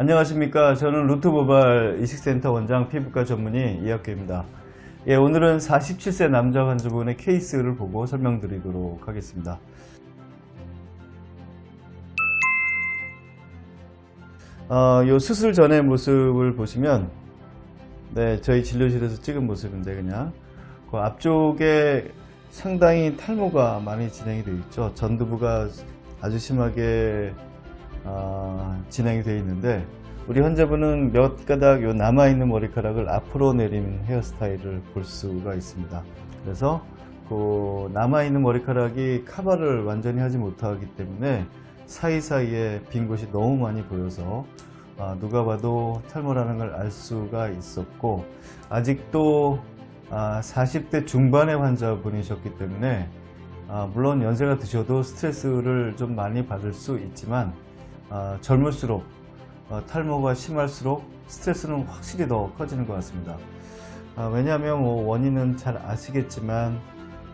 안녕하십니까. 저는 루트모발 이식센터 원장 피부과 전문의 이학규입니다. 예, 오늘은 47세 남자 환자분의 케이스를 보고 설명드리도록 하겠습니다. 어, 요 수술 전의 모습을 보시면, 네, 저희 진료실에서 찍은 모습인데, 그냥, 그 앞쪽에 상당히 탈모가 많이 진행이 되어 있죠. 전두부가 아주 심하게 아, 진행이 되어 있는데 우리 환자분은 몇 가닥 요 남아있는 머리카락을 앞으로 내린 헤어스타일을 볼 수가 있습니다. 그래서 그 남아있는 머리카락이 커버를 완전히 하지 못하기 때문에 사이사이에 빈 곳이 너무 많이 보여서 아, 누가 봐도 탈모라는 걸 알 수가 있었고 아직도 아, 40대 중반의 환자분이셨기 때문에 아, 물론 연세가 드셔도 스트레스를 좀 많이 받을 수 있지만 아, 젊을수록 어, 탈모가 심할수록 스트레스는 확실히 더 커지는 것 같습니다. 아, 왜냐하면 뭐 원인은 잘 아시겠지만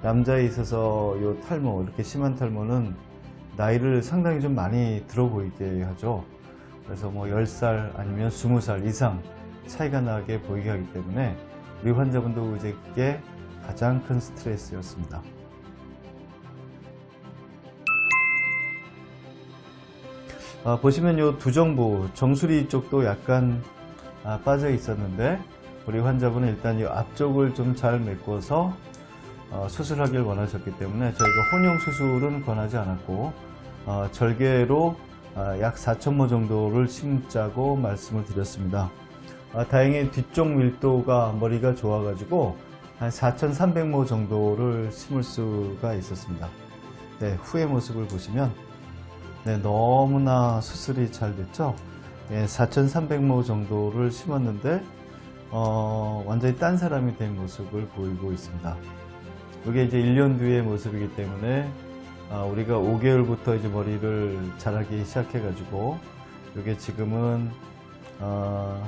남자에 있어서 이 탈모 이렇게 심한 탈모는 나이를 상당히 좀 많이 들어 보이게 하죠. 그래서 뭐 10살 아니면 20살 이상 차이가 나게 보이게 하기 때문에 우리 환자분도 이제 그게 가장 큰 스트레스였습니다. 아, 보시면 요 두정부 정수리 쪽도 약간 아, 빠져 있었는데 우리 환자분은 일단 이 앞쪽을 좀 잘 메꿔서 어, 수술하길 원하셨기 때문에 저희가 혼용 수술은 권하지 않았고 어, 절개로 아, 약 4천모 정도를 심자고 말씀을 드렸습니다. 아, 다행히 뒤쪽 밀도가 머리가 좋아가지고 한 4,300모 정도를 심을 수가 있었습니다. 네, 후의 모습을 보시면 네, 너무나 수술이 잘 됐죠. 예, 4,300모 정도를 심었는데 어, 완전히 딴 사람이 된 모습을 보이고 있습니다. 이게 이제 1년 뒤의 모습이기 때문에 아, 우리가 5개월부터 이제 머리를 자라기 시작해가지고 이게 지금은 어,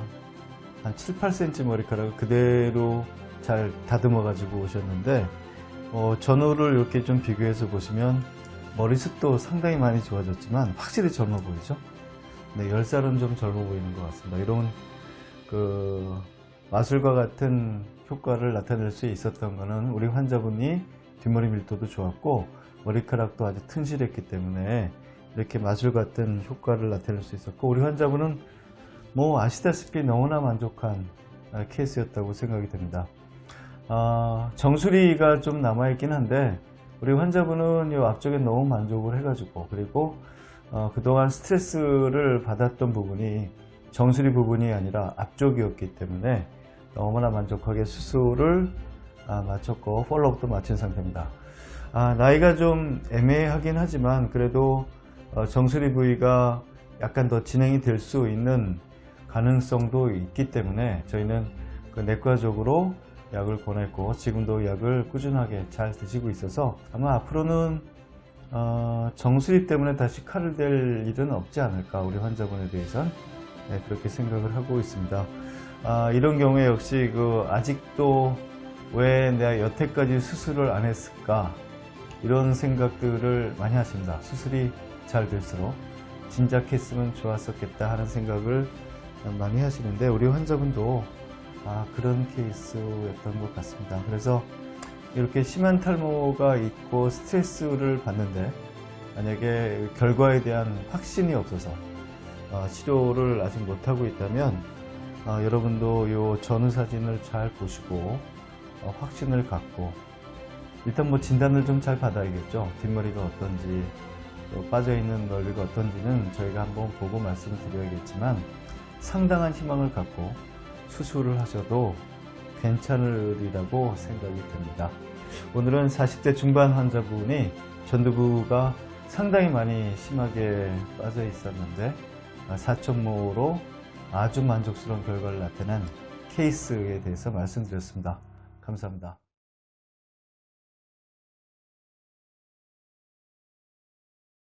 한 7, 8cm 머리카락을 그대로 잘 다듬어 가지고 오셨는데 어, 전후를 이렇게 좀 비교해서 보시면 머리숱도 상당히 많이 좋아졌지만 확실히 젊어 보이죠? 네, 10살은 좀 젊어 보이는 것 같습니다. 이런 그 마술과 같은 효과를 나타낼 수 있었던 것은 우리 환자분이 뒷머리 밀도도 좋았고 머리카락도 아주 튼실했기 때문에 이렇게 마술 같은 효과를 나타낼 수 있었고 우리 환자분은 뭐 아시다시피 너무나 만족한 아, 케이스였다고 생각이 됩니다. 아, 정수리가 좀 남아있긴 한데 우리 환자분은 이 앞쪽에 너무 만족을 해가지고 그리고 어, 그동안 스트레스를 받았던 부분이 정수리 부분이 아니라 앞쪽이었기 때문에 너무나 만족하게 수술을 아, 마쳤고 폴로업도 마친 상태입니다. 아, 나이가 좀 애매하긴 하지만 그래도 어, 정수리 부위가 약간 더 진행이 될 수 있는 가능성도 있기 때문에 저희는 그 내과적으로 약을 권했고 지금도 약을 꾸준하게 잘 드시고 있어서 아마 앞으로는 어, 정수리 때문에 다시 칼을 댈 일은 없지 않을까 우리 환자분에 대해선 네, 그렇게 생각을 하고 있습니다. 아, 이런 경우에 역시 그 아직도 왜 내가 여태까지 수술을 안 했을까 이런 생각들을 많이 하십니다. 수술이 잘 될수록 진작 했으면 좋았었겠다 하는 생각을 많이 하시는데 우리 환자분도 아, 그런 케이스였던 것 같습니다. 그래서 이렇게 심한 탈모가 있고 스트레스를 받는데 만약에 결과에 대한 확신이 없어서 어, 치료를 아직 못하고 있다면 어, 여러분도 이 전후 사진을 잘 보시고 어, 확신을 갖고 일단 뭐 진단을 좀 잘 받아야겠죠. 뒷머리가 어떤지 또 빠져있는 넓이가 어떤지는 저희가 한번 보고 말씀을 드려야겠지만 상당한 희망을 갖고 수술을 하셔도 괜찮으리라고 생각이 듭니다. 오늘은 40대 중반 환자분이 전두부가 상당히 많이 심하게 빠져 있었는데 4천모로 아주 만족스러운 결과를 나타낸 케이스에 대해서 말씀드렸습니다. 감사합니다.